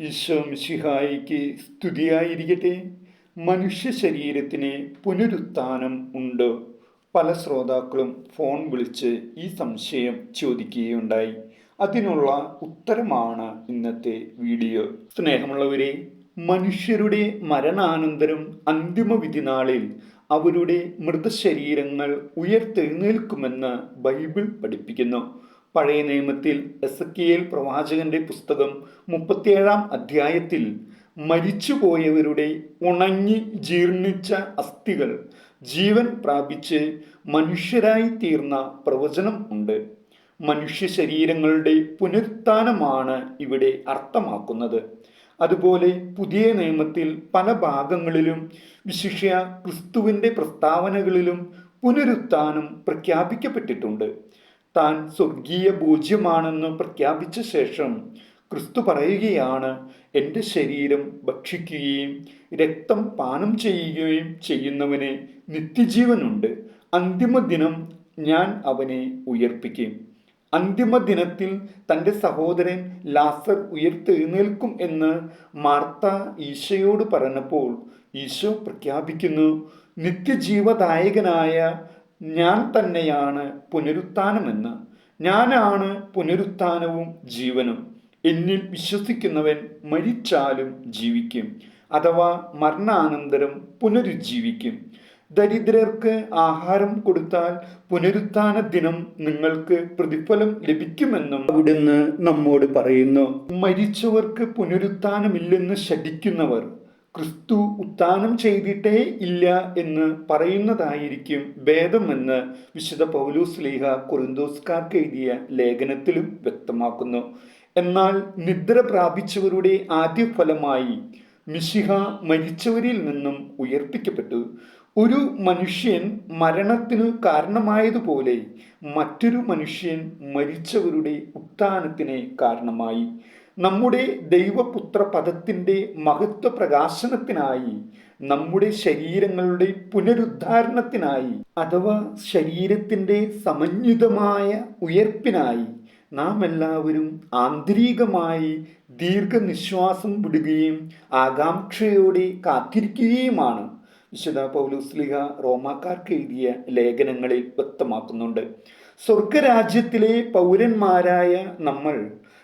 ഈശോ മിശിഹായിക്ക് സ്തുതിയായിരിക്കട്ടെ. മനുഷ്യ ശരീരത്തിന് പുനരുത്ഥാനം ഉണ്ട്? പല ശ്രോതാക്കളും ഫോൺ വിളിച്ച് ഈ സംശയം ചോദിക്കുകയുണ്ടായി. അതിനുള്ള ഉത്തരമാണ് ഇന്നത്തെ വീഡിയോ. സ്നേഹമുള്ളവരെ മനുഷ്യരുടെ മരണാനന്തരം അന്തിമ വിധി നാളിൽ അവരുടെ മൃതശരീരങ്ങൾ ഉയർത്തെഴുന്നേൽക്കുമെന്ന് ബൈബിൾ പഠിപ്പിക്കുന്നു. പഴയ നിയമത്തിൽ എസക്കിയേൽ പ്രവാചകന്റെ പുസ്തകം മുപ്പത്തിയേഴാം അധ്യായത്തിൽ മരിച്ചുപോയവരുടെ ഉണങ്ങി ജീർണിച്ച അസ്ഥികൾ ജീവൻ പ്രാപിച്ച് മനുഷ്യരായി തീർന്ന പ്രവചനം ഉണ്ട്. മനുഷ്യ ശരീരങ്ങളുടെ പുനരുത്ഥാനമാണ് ഇവിടെ അർത്ഥമാക്കുന്നത്. അതുപോലെ പുതിയ നിയമത്തിൽ പല ഭാഗങ്ങളിലും വിശിഷ്യ ക്രിസ്തുവിന്റെ പ്രസ്താവനകളിലും പുനരുത്ഥാനം പ്രഖ്യാപിക്കപ്പെട്ടിട്ടുണ്ട്. താൻ സ്വർഗീയ ഭോജ്യമാണെന്ന് പ്രഖ്യാപിച്ച ശേഷം ക്രിസ്തു പറയുകയാണ് എന്റെ ശരീരം ഭക്ഷിക്കുകയും രക്തം പാനം ചെയ്യുകയും ചെയ്യുന്നവന് നിത്യജീവനുണ്ട്. അന്തിമ ദിനം ഞാൻ അവനെ ഉയർപ്പിക്കും. അന്തിമ ദിനത്തിൽ തന്റെ സഹോദരൻ ലാസർ ഉയർത്തെഴുന്നേൽക്കും എന്ന് മാർത്ത ഈശോയോട് പറഞ്ഞപ്പോൾ ഈശോ പ്രഖ്യാപിക്കുന്നു നിത്യജീവദായകനായ ഞാൻ തന്നെയാണ് പുനരുത്ഥാനമെന്ന്. ഞാനാണ് പുനരുത്ഥാനവും ജീവനും. എന്നിൽ വിശ്വസിക്കുന്നവൻ മരിച്ചാലും ജീവിക്കും. അഥവാ മരണാനന്തരം പുനരുജ്ജീവിക്കും. ദരിദ്രർക്ക് ആഹാരം കൊടുത്താൽ പുനരുത്ഥാന ദിനം നിങ്ങൾക്ക് പ്രതിഫലം ലഭിക്കുമെന്നും അവിടുന്ന് നമ്മോട് പറയുന്നു. മരിച്ചവർക്ക് പുനരുത്ഥാനമില്ലെന്ന് ശഠിക്കുന്നവർ ക്രിസ്തു ഉത്ഥാനം ചെയ്തിട്ടേ ഇല്ല എന്ന് പറയുന്നതായിരിക്കും ഭേദമെന്ന് വിശുദ്ധ പൗലൂസ് ലീഹ കുറിന്തോസ്കാർക്ക് എഴുതിയ ലേഖനത്തിലും വ്യക്തമാക്കുന്നു. എന്നാൽ നിദ്ര പ്രാപിച്ചവരുടെ ആദ്യ ഫലമായി മിശിഹ മരിച്ചവരിൽ നിന്നും ഉയർപ്പിക്കപ്പെട്ടു. ഒരു മനുഷ്യൻ മരണത്തിന് കാരണമായതുപോലെ മറ്റൊരു മനുഷ്യൻ മരിച്ചവരുടെ ഉത്ഥാനത്തിന് കാരണമായി. നമ്മുടെ ദൈവപുത്ര പദത്തിന്റെ മഹത്വ പ്രകാശനത്തിനായി നമ്മുടെ ശരീരങ്ങളുടെ പുനരുദ്ധാരണത്തിനായി അഥവാ ശരീരത്തിന്റെ സമന്വിതമായ ഉയർപ്പിനായി നാം എല്ലാവരും ആന്തരികമായി ദീർഘനിശ്വാസം വിടുകയും ആകാംക്ഷയോടെ കാത്തിരിക്കുകയുമാണ്. വിശുദ്ധ പൗലുസ്ലിഹ റോമാക്കാർക്ക് എഴുതിയ ലേഖനങ്ങളിൽ വ്യക്തമാക്കുന്നുണ്ട്. സ്വർഗരാജ്യത്തിലെ പൗരന്മാരായ നമ്മൾ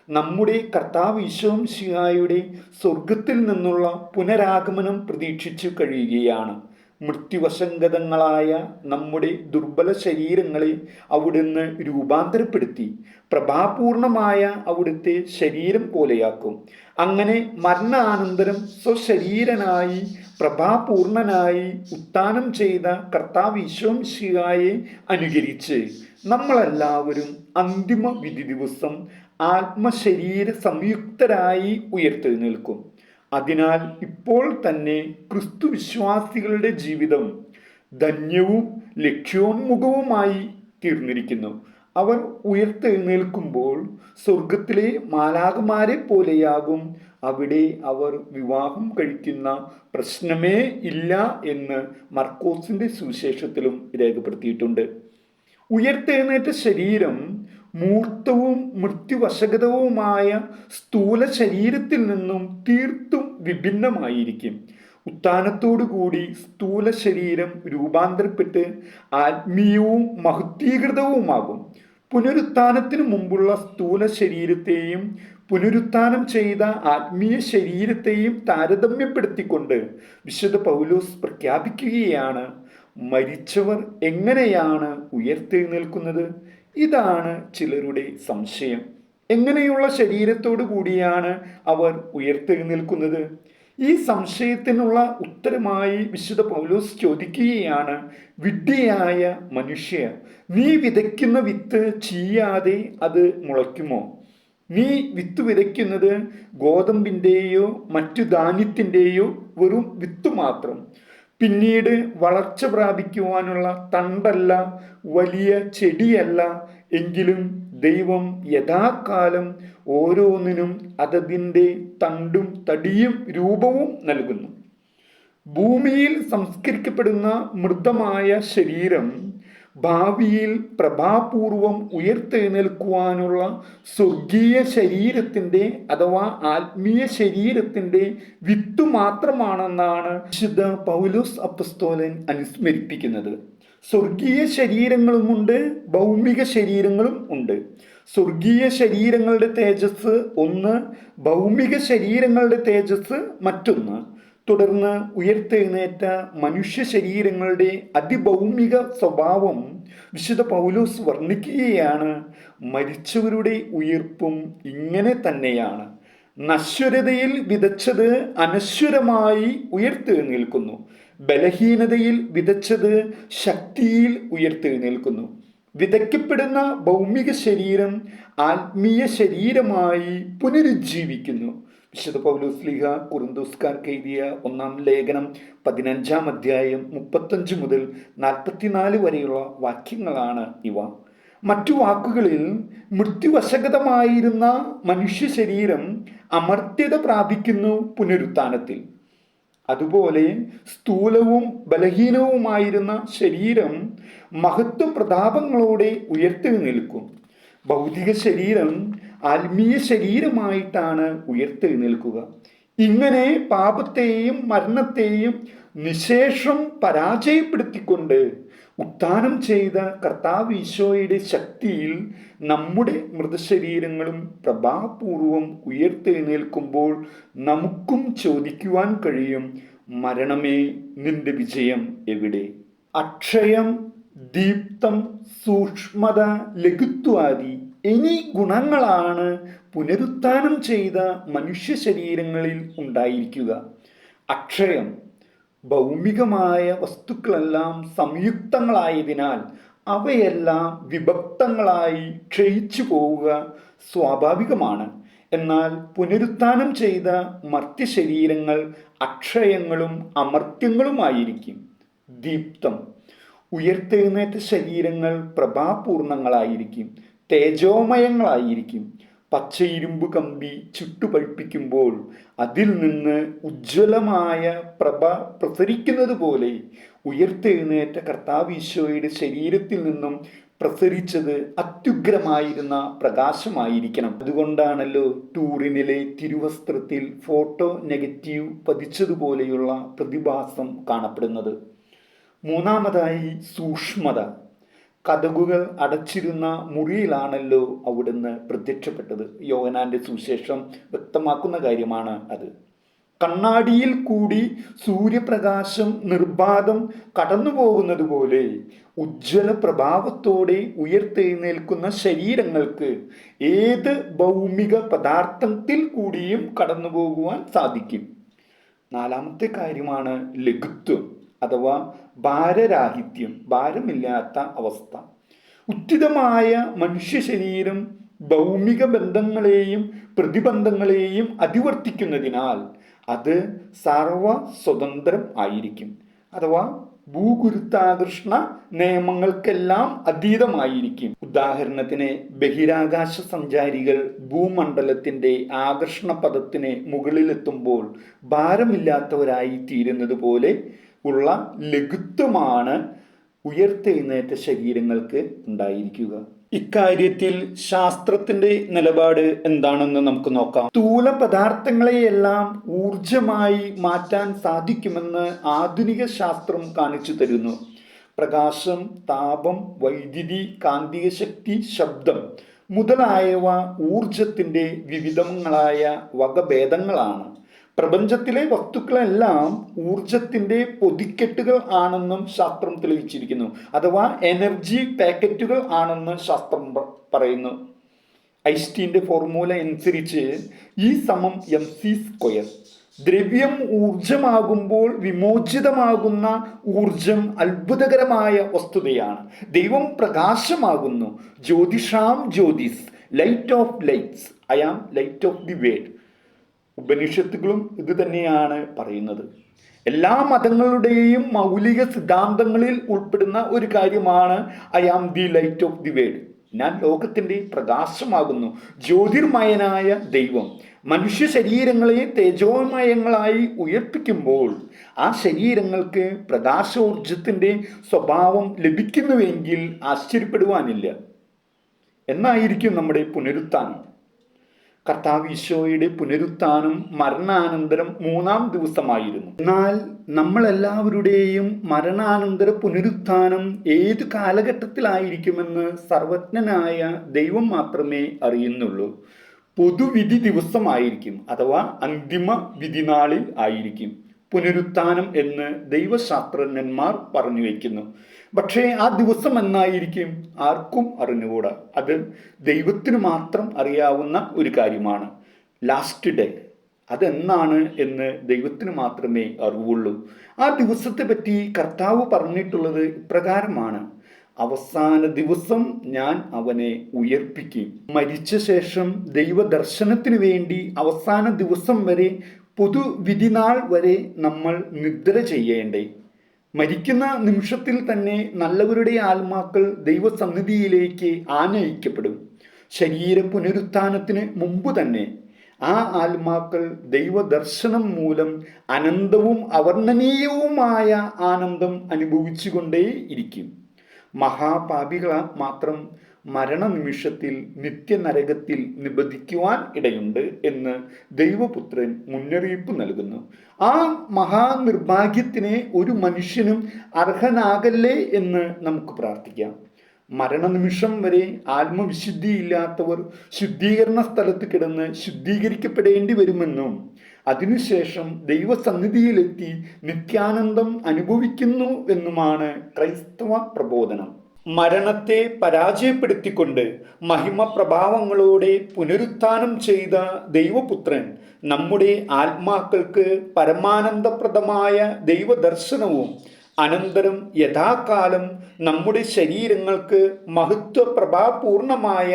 നമ്മുടെ കർത്താവ് ഈശോം ശിഹായുടെ സ്വർഗത്തിൽ നിന്നുള്ള പുനരാഗമനം പ്രതീക്ഷിച്ചു കഴിയുകയാണ്. മൃത്യുവശങ്കതങ്ങളായ നമ്മുടെ ദുർബല ശരീരങ്ങളെ അവിടുന്ന് രൂപാന്തരപ്പെടുത്തി പ്രഭാപൂർണമായ അവിടുത്തെ ശരീരം പോലെയാക്കും. അങ്ങനെ മരണാനന്തരം സ്വശരീരനായി പ്രഭാപൂർണനായി ഉത്ഥാനം ചെയ്ത കർത്താവ് ഈശോം ശിഹായെ അനുകരിച്ച് നമ്മളെല്ലാവരും അന്തിമ വിധി ദിവസം ആത്മശരീര സംയുക്തരായി ഉയർത്തെഴുന്നേൽക്കും. അതിനാൽ ഇപ്പോൾ തന്നെ ക്രിസ്തു വിശ്വാസികളുടെ ജീവിതം ധന്യവും ലക്ഷ്യോന്മുഖവുമായി തീർന്നിരിക്കുന്നു. അവർ ഉയർത്തെഴുന്നേൽക്കുമ്പോൾ സ്വർഗത്തിലെ മാലാകുമാരെ പോലെയാകും. അവിടെ അവർ വിവാഹം കഴിക്കുന്ന പ്രശ്നമേ ഇല്ല എന്ന് മർക്കോസിന്റെ സുവിശേഷത്തിലും രേഖപ്പെടുത്തിയിട്ടുണ്ട്. ഉയർത്തെഴുന്നേറ്റ ശരീരം മൂർത്തവും മൃത്യുവശകതവുമായ സ്ഥൂല ശരീരത്തിൽ നിന്നും തീർത്തും വിഭിന്നമായിരിക്കും. ഉത്ഥാനത്തോടുകൂടി സ്ഥൂല ശരീരം രൂപാന്തരപ്പെട്ട് ആത്മീയവും മഹത്വീകൃതവുമാകും പുനരുത്ഥാനത്തിന് മുമ്പുള്ള സ്ഥൂല ശരീരത്തെയും പുനരുത്ഥാനം ചെയ്ത ആത്മീയ ശരീരത്തെയും താരതമ്യപ്പെടുത്തിക്കൊണ്ട് വിശുദ്ധ പൗലോസ് പ്രഖ്യാപിക്കുകയാണ്. മരിച്ചവർ എങ്ങനെയാണ് ഉയർത്തെഴുന്നേൽക്കുന്നത്? ഇതാണ് ചിലരുടെ സംശയം. എങ്ങനെയുള്ള ശരീരത്തോടു കൂടിയാണ് അവർ ഉയർത്തെഴുന്നേൽക്കുന്നത്? ഈ സംശയത്തിനുള്ള ഉത്തരമായി വിശുദ്ധ പൗലോസ് ചോദിക്കുകയാണ് വിഡ്ഢിയായ മനുഷ്യ നീ വിതയ്ക്കുന്ന വിത്ത് ചീയാതെ അത് മുളയ്ക്കുമോ? നീ വിത്ത് വിതയ്ക്കുന്നത് ഗോതമ്പിന്റെയോ മറ്റു ധാന്യത്തിന്റെയോ വെറും വിത്ത് മാത്രം. പിന്നീട് വളർച്ച പ്രാപിക്കുവാനുള്ള തണ്ടല്ല വലിയ ചെടിയല്ല. എങ്കിലും ദൈവം യഥാകാലം ഓരോന്നിനും അതതിന്റെ തണ്ടും തടിയും രൂപവും നൽകുന്നു. ഭൂമിയിൽ സംസ്കരിക്കപ്പെടുന്ന മൃദമായ ശരീരം ഭാവിയിൽ പ്രഭാപൂർവം ഉയർത്തെഴുന്നേൽക്കുവാനുള്ള സ്വർഗീയ ശരീരത്തിന്റെ അഥവാ ആത്മീയ ശരീരത്തിന്റെ വിത്ത് മാത്രമാണെന്നാണ് വിശുദ്ധ പൗലോസ് അപ്പസ്തോലൻ അനുസ്മരിപ്പിക്കുന്നത്. സ്വർഗീയ ശരീരങ്ങളുമുണ്ട് ഭൗമിക ശരീരങ്ങളും ഉണ്ട്. സ്വർഗീയ ശരീരങ്ങളുടെ തേജസ് ഒന്ന് ഭൗമിക ശരീരങ്ങളുടെ തേജസ് മറ്റൊന്ന്. തുടർന്ന് ഉയർത്തെഴുന്നേറ്റ മനുഷ്യ ശരീരങ്ങളുടെ അതിഭൗമിക സ്വഭാവം വിശുദ്ധ പൗലോസ് വർണിക്കുകയാണ്. മരിച്ചവരുടെ ഉയർപ്പും ഇങ്ങനെ തന്നെയാണ്. നശ്വരതയിൽ വിതച്ചത് അനശ്വരമായി ഉയർത്തെഴുന്നേൽക്കുന്നു. ബലഹീനതയിൽ വിതച്ചത് ശക്തിയിൽ ഉയർത്തെഴുന്നേൽക്കുന്നു. വിതയ്ക്കപ്പെടുന്ന ഭൗമിക ശരീരം ആത്മീയ ശരീരമായി പുനരുജ്ജീവിക്കുന്നു. വിശുദ്ധ പൗലൂസ് ലീഹ കുറുന്തുസ്കാർക്ക് എഴുതിയ ഒന്നാം ലേഖനം പതിനഞ്ചാം അധ്യായം മുപ്പത്തഞ്ച് മുതൽ നാൽപ്പത്തിനാല് വരെയുള്ള വാക്യങ്ങളാണ് ഇവ. മറ്റു വാക്കുകളിൽ മൃത്യുവശകതമായിരുന്ന മനുഷ്യ ശരീരം അമർത്യത പ്രാപിക്കുന്നു പുനരുത്ഥാനത്തിൽ. അതുപോലെ സ്ഥൂലവും ബലഹീനവുമായിരുന്ന ശരീരം മഹത്വ പ്രതാപങ്ങളോടെ ഉയർത്തി നിൽക്കും. ഭൗതിക ശരീരം ആത്മീയ ശരീരമായിട്ടാണ് ഉയർത്തെഴുന്നേൽക്കുക. ഇങ്ങനെ പാപത്തെയും മരണത്തെയും നിശേഷം പരാജയപ്പെടുത്തിക്കൊണ്ട് ഉത്ഥാനം ചെയ്ത കർത്താവ് ഈശോയുടെ ശക്തിയിൽ നമ്മുടെ മൃതശരീരങ്ങളും പ്രഭാപൂർവം ഉയർത്തെഴുന്നേൽക്കുമ്പോൾ നമുക്കും ചോദിക്കുവാൻ കഴിയും മരണമേ നിന്റെ വിജയം എവിടെ? അക്ഷയം ദീപ്തം സൂക്ഷ്മത ലഘുത്വാദി എന്നീ ഗുണങ്ങളാണ് പുനരുത്ഥാനം ചെയ്ത മനുഷ്യ ശരീരങ്ങളിൽ ഉണ്ടായിരിക്കുക. അക്ഷയം ഭൗമികമായ വസ്തുക്കളെല്ലാം സംയുക്തങ്ങളായതിനാൽ അവയെല്ലാം വിഭക്തങ്ങളായി ക്ഷയിച്ചു പോവുക സ്വാഭാവികമാണ്. എന്നാൽ പുനരുത്ഥാനം ചെയ്ത മർത്യശരീരങ്ങൾ അക്ഷയങ്ങളും അമർത്യങ്ങളുമായിരിക്കും. ദീപ്തം ഉയർത്തെഴുന്നേറ്റ ശരീരങ്ങൾ പ്രഭാപൂർണങ്ങളായിരിക്കും. തേജോമയങ്ങളായിരിക്കും. പച്ച ഇരുമ്പ് കമ്പി ചുട്ടുപഴിപ്പിക്കുമ്പോൾ അതിൽ നിന്ന് ഉജ്ജ്വലമായ പ്രഭ പ്രസരിക്കുന്നത് പോലെ ഉയർത്തെഴുന്നേറ്റ കർത്താവീശോയുടെ ശരീരത്തിൽ നിന്നും പ്രസരിച്ചത് അത്യുഗ്രമായിരുന്ന പ്രകാശമായിരിക്കണം. അതുകൊണ്ടാണല്ലോ ടൂറിനിലെ തിരുവസ്ത്രത്തിൽ ഫോട്ടോ നെഗറ്റീവ് പതിച്ചതുപോലെയുള്ള പ്രതിഭാസം കാണപ്പെടുന്നത്. മൂന്നാമതായി സൂക്ഷ്മത. കഥകുകൾ അടച്ചിരുന്ന മുറിയിലാണല്ലോ അവിടുന്ന് പ്രത്യക്ഷപ്പെട്ടത്. യോഹനാന്റെ സുവിശേഷം വ്യക്തമാക്കുന്ന കാര്യമാണ് അത്. കണ്ണാടിയിൽ കൂടി സൂര്യപ്രകാശം നിർബാധം കടന്നു പോകുന്നത് പോലെ ഉജ്ജ്വല പ്രഭാവത്തോടെ ഉയർത്തെഴുന്നേൽക്കുന്ന ശരീരങ്ങൾക്ക് ഏത് ഭൗമിക പദാർത്ഥത്തിൽ കൂടിയും കടന്നു പോകുവാൻ സാധിക്കും. നാലാമത്തെ കാര്യമാണ് ലഘുത്വം. അഥവാ ഭാരരാഹിത്യം ഭാരമില്ലാത്ത അവസ്ഥ. ഉചിതമായ മനുഷ്യ ശരീരം ഭൗമിക ബന്ധങ്ങളെയും പ്രതിബന്ധങ്ങളെയും അതിവർത്തിക്കുന്നതിനാൽ അത് സർവ സ്വതന്ത്രം ആയിരിക്കും. അഥവാ ഭൂഗുരുത്താകർഷണ നിയമങ്ങൾക്കെല്ലാം അതീതമായിരിക്കും. ഉദാഹരണത്തിന് ബഹിരാകാശ സഞ്ചാരികൾ ഭൂമണ്ഡലത്തിന്റെ ആകർഷണ പദത്തിന് മുകളിലെത്തുമ്പോൾ ഭാരമില്ലാത്തവരായി തീരുന്നത് പോലെ ഉള്ള ലഘുത്വമാണ് ഉയർത്തെഴുന്നേറ്റ ശരീരങ്ങൾക്ക് ഉണ്ടായിരിക്കുക. ഇക്കാര്യത്തിൽ ശാസ്ത്രത്തിന്റെ നിലപാട് എന്താണെന്ന് നമുക്ക് നോക്കാം. സ്ഥൂല പദാർത്ഥങ്ങളെയെല്ലാം ഊർജമായി മാറ്റാൻ സാധിക്കുമെന്ന് ആധുനിക ശാസ്ത്രം കാണിച്ചു തരുന്നു. പ്രകാശം താപം വൈദ്യുതി കാന്തിക ശക്തി ശബ്ദം മുതലായവ ഊർജത്തിന്റെ വിവിധങ്ങളായ വകഭേദങ്ങളാണ്. പ്രപഞ്ചത്തിലെ വസ്തുക്കളെല്ലാം ഊർജത്തിന്റെ പൊതിക്കെട്ടുകൾ ആണെന്നും ശാസ്ത്രം തെളിയിച്ചിരിക്കുന്നു. അഥവാ എനർജി പാക്കറ്റുകൾ ആണെന്ന് ശാസ്ത്രം പറയുന്നു. ഐസ്റ്റീന്റെ ഫോർമുല അനുസരിച്ച് ഈ സമം എം സി സ്ക്വയർ. ദ്രവ്യം ഊർജമാകുമ്പോൾ വിമോചിതമാകുന്ന ഊർജം അത്ഭുതകരമായ വസ്തുതയാണ്. ദൈവം പ്രകാശമാകുന്നു. ജ്യോതിഷാം Jyothis. Light of lights I am light of the world ഉപനിഷത്തുകളും ഇത് തന്നെയാണ് പറയുന്നത്. എല്ലാ മതങ്ങളുടെയും മൗലിക സിദ്ധാന്തങ്ങളിൽ ഉൾപ്പെടുന്ന ഒരു കാര്യമാണ് I am the light of the world ഞാൻ ലോകത്തിന്റെ പ്രകാശമാകുന്നു ജ്യോതിർമയനായ ദൈവം. മനുഷ്യ ശരീരങ്ങളെ തേജോമയങ്ങളായി ഉയർപ്പിക്കുമ്പോൾ ആ ശരീരങ്ങൾക്ക് പ്രകാശോർജത്തിന്റെ സ്വഭാവം ലഭിക്കുന്നുവെങ്കിൽ ആശ്ചര്യപ്പെടുവാനില്ല. എന്നായിരിക്കും നമ്മുടെ പുനരുത്ഥാനം. കർത്താവ് ഈശോയുടെ പുനരുത്ഥാനം മരണാനന്തരം മൂന്നാം ദിവസമായിരുന്നു. എന്നാൽ നമ്മളെല്ലാവരുടെയും മരണാനന്തര പുനരുത്ഥാനം ഏത് കാലഘട്ടത്തിലായിരിക്കുമെന്ന് സർവജ്ഞനായ ദൈവം മാത്രമേ അറിയുന്നുള്ളൂ. പൊതുവിധി ദിവസമായിരിക്കും അഥവാ അന്തിമ വിധിനാളിൽ ആയിരിക്കും. പുനരുത്ഥാനം എന്ന് ദൈവശാസ്ത്രജ്ഞന്മാർ പറഞ്ഞു വയ്ക്കുന്നു. പക്ഷേ ആ ദിവസം എന്നായിരിക്കും ആർക്കും അറിഞ്ഞുകൂടാ. അത് ദൈവത്തിന് മാത്രം അറിയാവുന്ന ഒരു കാര്യമാണ്. ലാസ്റ്റ് ഡേ അതെന്നാണ് എന്ന് ദൈവത്തിന് മാത്രമേ അറിവുള്ളൂ. ആ ദിവസത്തെ പറ്റി കർത്താവ് പറഞ്ഞിട്ടുള്ളത് ഇപ്രകാരമാണ്. അവസാന ദിവസം ഞാൻ അവനെ ഉയർപ്പിക്കും. മരിച്ച ശേഷം ദൈവദർശനത്തിന് വേണ്ടി അവസാന ദിവസം വരെ പൊതുവിധിനാൾ വരെ നമ്മൾ നിദ്ര ചെയ്യേണ്ടേ? മരിക്കുന്ന നിമിഷത്തിൽ തന്നെ നല്ലവരുടെ ആത്മാക്കൾ ദൈവസന്നിധിയിലേക്ക് ആനയിക്കപ്പെടും. ശരീര പുനരുത്ഥാനത്തിന് മുമ്പ് തന്നെ ആ ആത്മാക്കൾ ദൈവദർശനം മൂലം അനന്തവും അവർണനീയവുമായ ആനന്ദം അനുഭവിച്ചുകൊണ്ടേയിരിക്കും. മഹാപാപികളാ മാത്രം മരണനിമിഷത്തിൽ നിത്യനരകത്തിൽ നിബന്ധിക്കുവാൻ ഇടയുണ്ട് എന്ന് ദൈവപുത്രൻ മുന്നറിയിപ്പ് നൽകുന്നു. ആ മഹാനിർഭാഗ്യത്തിനെ ഒരു മനുഷ്യനും അർഹനാകല്ലേ എന്ന് നമുക്ക് പ്രാർത്ഥിക്കാം. മരണനിമിഷം വരെ ആത്മവിശുദ്ധിയില്ലാത്തവർ ശുദ്ധീകരണ സ്ഥലത്ത് കിടന്ന് ശുദ്ധീകരിക്കപ്പെടേണ്ടി വരുമെന്നും അതിനുശേഷം ദൈവസന്നിധിയിലെത്തി നിത്യാനന്ദം അനുഭവിക്കുന്നു എന്നുമാണ് ക്രൈസ്തവ പ്രബോധനം. മരണത്തെ പരാജയപ്പെടുത്തിക്കൊണ്ട് മഹിമ പ്രഭാവങ്ങളോടെ പുനരുത്ഥാനം ചെയ്ത ദൈവപുത്രൻ നമ്മുടെ ആത്മാക്കൾക്ക് പരമാനന്ദപ്രദമായ ദൈവദർശനവും അനന്തരം യഥാകാലം നമ്മുടെ ശരീരങ്ങൾക്ക് മഹത്വപ്രഭാപൂർണമായ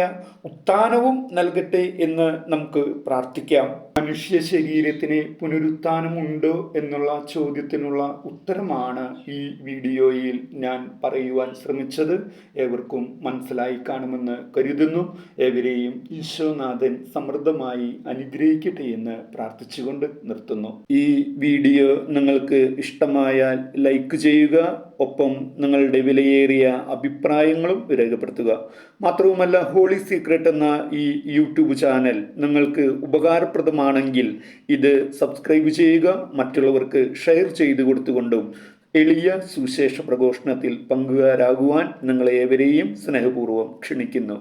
ഉത്ഥാനവും നൽകട്ടെ എന്ന് നമുക്ക് പ്രാർത്ഥിക്കാം. മനുഷ്യ ശരീരത്തിന് പുനരുത്ഥാനമുണ്ടോ എന്നുള്ള ചോദ്യത്തിനുള്ള ഉത്തരമാണ് ഈ വീഡിയോയിൽ ഞാൻ പറയുവാൻ ശ്രമിച്ചത്. ഏവർക്കും മനസ്സിലായി കാണുമെന്ന് കരുതുന്നു. ഏവരെയും ഈശോനാഥൻ സമൃദ്ധമായി അനുഗ്രഹിക്കട്ടെ എന്ന് പ്രാർത്ഥിച്ചുകൊണ്ട് നിർത്തുന്നു. ഈ വീഡിയോ നിങ്ങൾക്ക് ഇഷ്ടമായാൽ ലൈക്ക് ചെയ്യുക ഒപ്പം നിങ്ങളുടെ വിലയേറിയ അഭിപ്രായങ്ങളും രേഖപ്പെടുത്തുക. മാത്രവുമല്ല ഹോളി സീക്രട്ട് എന്ന ഈ യൂട്യൂബ് ചാനൽ നിങ്ങൾക്ക് ഉപകാരപ്രദമാണെങ്കിൽ ഇത് സബ്സ്ക്രൈബ് ചെയ്യുക മറ്റുള്ളവർക്ക് ഷെയർ ചെയ്തു കൊടുത്തുകൊണ്ടും എളിയ സുവിശേഷ പ്രഘോഷണത്തിൽ പങ്കുകാരാകുവാൻ നിങ്ങളെ ഏവരെയും സ്നേഹപൂർവം ക്ഷണിക്കുന്നു.